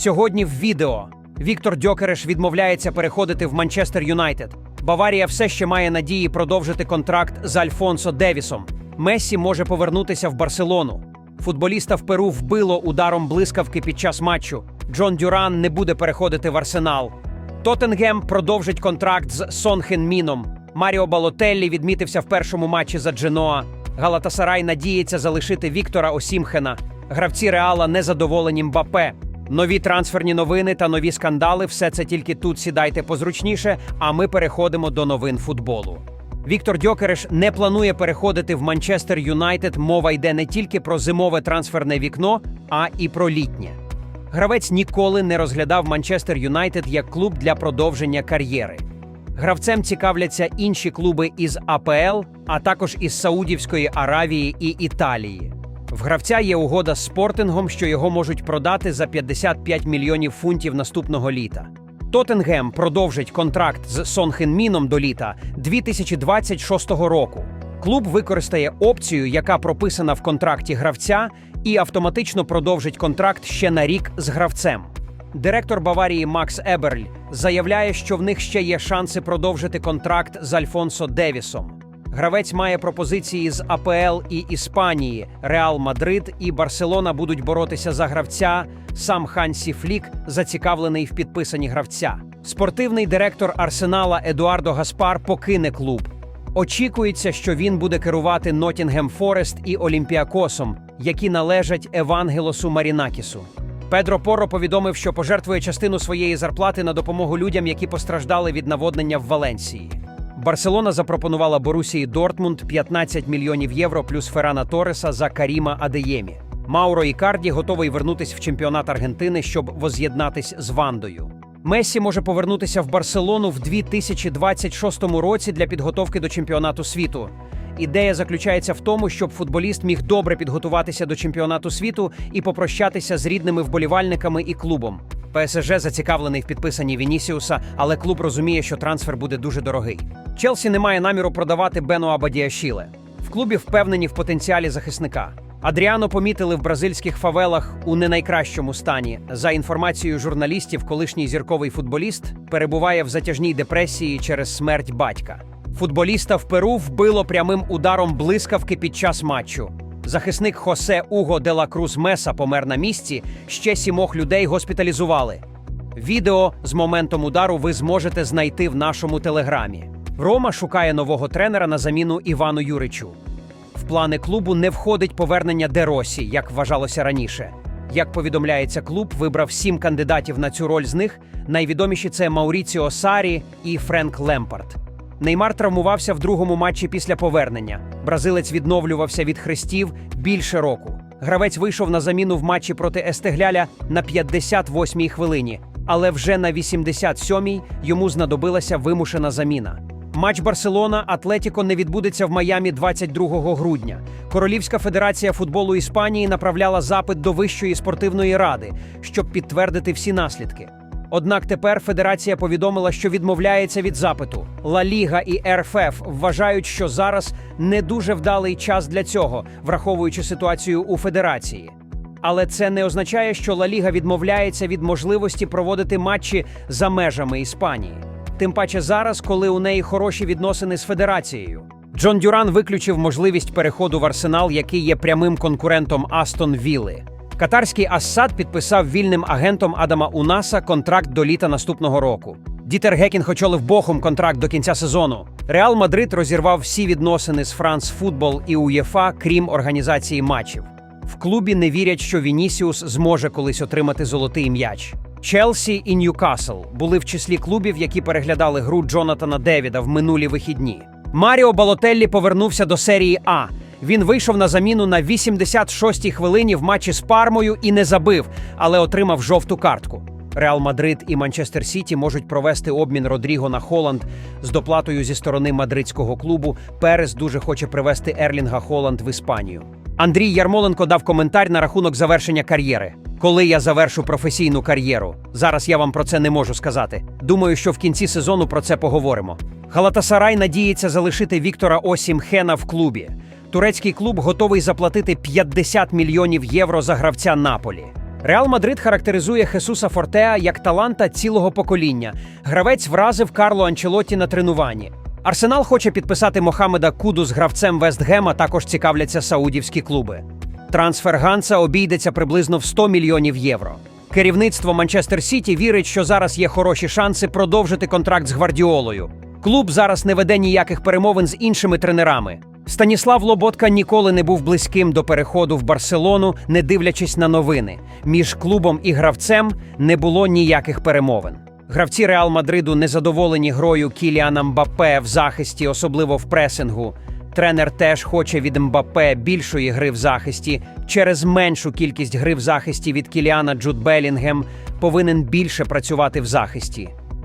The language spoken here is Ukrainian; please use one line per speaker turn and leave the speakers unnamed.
Сьогодні в відео Віктор Дьокереш відмовляється переходити в Манчестер Юнайтед. Баварія все ще має надії продовжити контракт з Альфонсо Девісом. Мессі може повернутися в Барселону. Футболіста в Перу вбило ударом блискавки під час матчу. Джон Дюран не буде переходити в арсенал. Тоттенгем продовжить контракт з Сон Хен Міном. Маріо Балотеллі відмітився в першому матчі за Дженоа. Галатасарай надіється залишити Віктора Осімхена. Гравці Реала незадоволені Мбапе. Нові трансферні новини та нові скандали все це тільки тут сідайте позручніше, а ми переходимо до новин футболу. Віктор Дьокереш не планує переходити в Манчестер Юнайтед. Мова йде не тільки про зимове трансферне вікно, а і про літнє. Гравець ніколи не розглядав Манчестер Юнайтед як клуб для продовження кар'єри. Гравцем цікавляться інші клуби із АПЛ, а також із Саудівської Аравії і Італії. В гравця є угода з спортингом, що його можуть продати за 55 мільйонів фунтів наступного літа. Тоттенгем продовжить контракт з Сон Хен Міном до літа 2026 року. Клуб використає опцію, яка прописана в контракті гравця, і автоматично продовжить контракт ще на рік з гравцем. Директор Баварії Макс Еберль заявляє, що в них ще є шанси продовжити контракт з Альфонсо Девісом. Гравець має пропозиції з АПЛ і Іспанії. Реал Мадрид і Барселона будуть боротися за гравця. Сам Хансі Флік зацікавлений в підписанні гравця. Спортивний директор Арсенала Едуардо Гаспар покине клуб. Очікується, що він буде керувати Нотінгем Форест і Олімпіакосом, які належать Евангелосу Марінакісу. Педро Порро повідомив, що пожертвує частину своєї зарплати на допомогу людям, які постраждали від наводнення в Валенсії. Барселона запропонувала Борусії Дортмунд 15 мільйонів євро плюс Феррана Тореса за Каріма Адеємі. Мауро Ікарді готовий вернутись в чемпіонат Аргентини, щоб воз'єднатись з Вандою. Месі може повернутися в Барселону в 2026 році для підготовки до чемпіонату світу. Ідея заключається в тому, щоб футболіст міг добре підготуватися до чемпіонату світу і попрощатися з рідними вболівальниками і клубом. ПСЖ зацікавлений в підписанні Вінісіуса, але клуб розуміє, що трансфер буде дуже дорогий. Челсі не має наміру продавати Бену Абадіашіле. В клубі впевнені в потенціалі захисника. Адріано помітили в бразильських фавелах у не найкращому стані. За інформацією журналістів, колишній зірковий футболіст перебуває в затяжній депресії через смерть батька. Футболіста в Перу вбило прямим ударом блискавки під час матчу. Захисник Хосе Уго де ла Круз Меса помер на місці. Ще сімох людей госпіталізували. Відео з моментом удару ви зможете знайти в нашому телеграмі. Рома шукає нового тренера на заміну Івану Юричу. В плани клубу не входить повернення Деросі, як вважалося раніше. Як повідомляється, клуб вибрав сім кандидатів на цю роль з них. Найвідоміші це Мауріціо Сарі і Френк Лемпард. Неймар травмувався в другому матчі після повернення. Бразилець відновлювався від хрестів більше року. Гравець вийшов на заміну в матчі проти Естегляля на 58-й хвилині, але вже на 87-й йому знадобилася вимушена заміна. Матч Барселона Атлетіко не відбудеться в Майамі 22 грудня. Королівська федерація футболу Іспанії направляла запит до Вищої спортивної ради, щоб підтвердити всі наслідки. Однак тепер федерація повідомила, що відмовляється від запиту. Ла Ліга і РФФ вважають, що зараз не дуже вдалий час для цього, враховуючи ситуацію у федерації. Але це не означає, що Ла Ліга відмовляється від можливості проводити матчі за межами Іспанії. Тим паче зараз, коли у неї хороші відносини з федерацією. Джон Дюран виключив можливість переходу в арсенал, який є прямим конкурентом Астон Вілли. Катарський Ассад підписав вільним агентом Адама Унаса контракт до літа наступного року. Дітер Гекінг очолив Бохум контракт до кінця сезону. Реал Мадрид розірвав всі відносини з Франс Футбол і УЄФА, крім організації матчів. В клубі не вірять, що Вінісіус зможе колись отримати золотий м'яч. Челсі і Ньюкасл були в числі клубів, які переглядали гру Джонатана Девіда в минулі вихідні. Маріо Балотеллі повернувся до серії А. Він вийшов на заміну на 86-й хвилині в матчі з Пармою і не забив, але отримав жовту картку. Реал Мадрид і Манчестер Сіті можуть провести обмін Родріго на Холланд з доплатою зі сторони мадридського клубу. Перес дуже хоче привести Ерлінга Холланд в Іспанію. Андрій Ярмоленко дав коментар на рахунок завершення кар'єри. Коли я завершу професійну кар'єру, зараз я вам про це не можу сказати. Думаю, що в кінці сезону про це поговоримо. Галатасарай надіється залишити Віктора Осімхена в клубі. Турецький клуб готовий заплатити 50 мільйонів євро за гравця Наполі. Реал Мадрид характеризує Хесуса Фортеа як таланта цілого покоління. Гравець вразив Карло Анчелотті на тренуванні. Арсенал хоче підписати Мохамеда Куду з гравцем Вестгема. Також цікавляться саудівські клуби. Трансфер Ганса обійдеться приблизно в 100 мільйонів євро. Керівництво Манчестер Сіті вірить, що зараз є хороші шанси продовжити контракт з Гвардіолою. Клуб зараз не веде ніяких перемовин з іншими тренерами. Станіслав Лоботка ніколи не був близьким до переходу в Барселону, не дивлячись на новини. Між клубом і гравцем не було ніяких перемовин. Гравці Реал Мадриду незадоволені грою Кіліана Мбаппе в захисті, особливо в пресингу. Тренер теж хоче від Мбаппе більшої гри в захисті. Через меншу кількість гри в захисті від Кіліана Джуд Белінгем повинен більше працювати в захисті.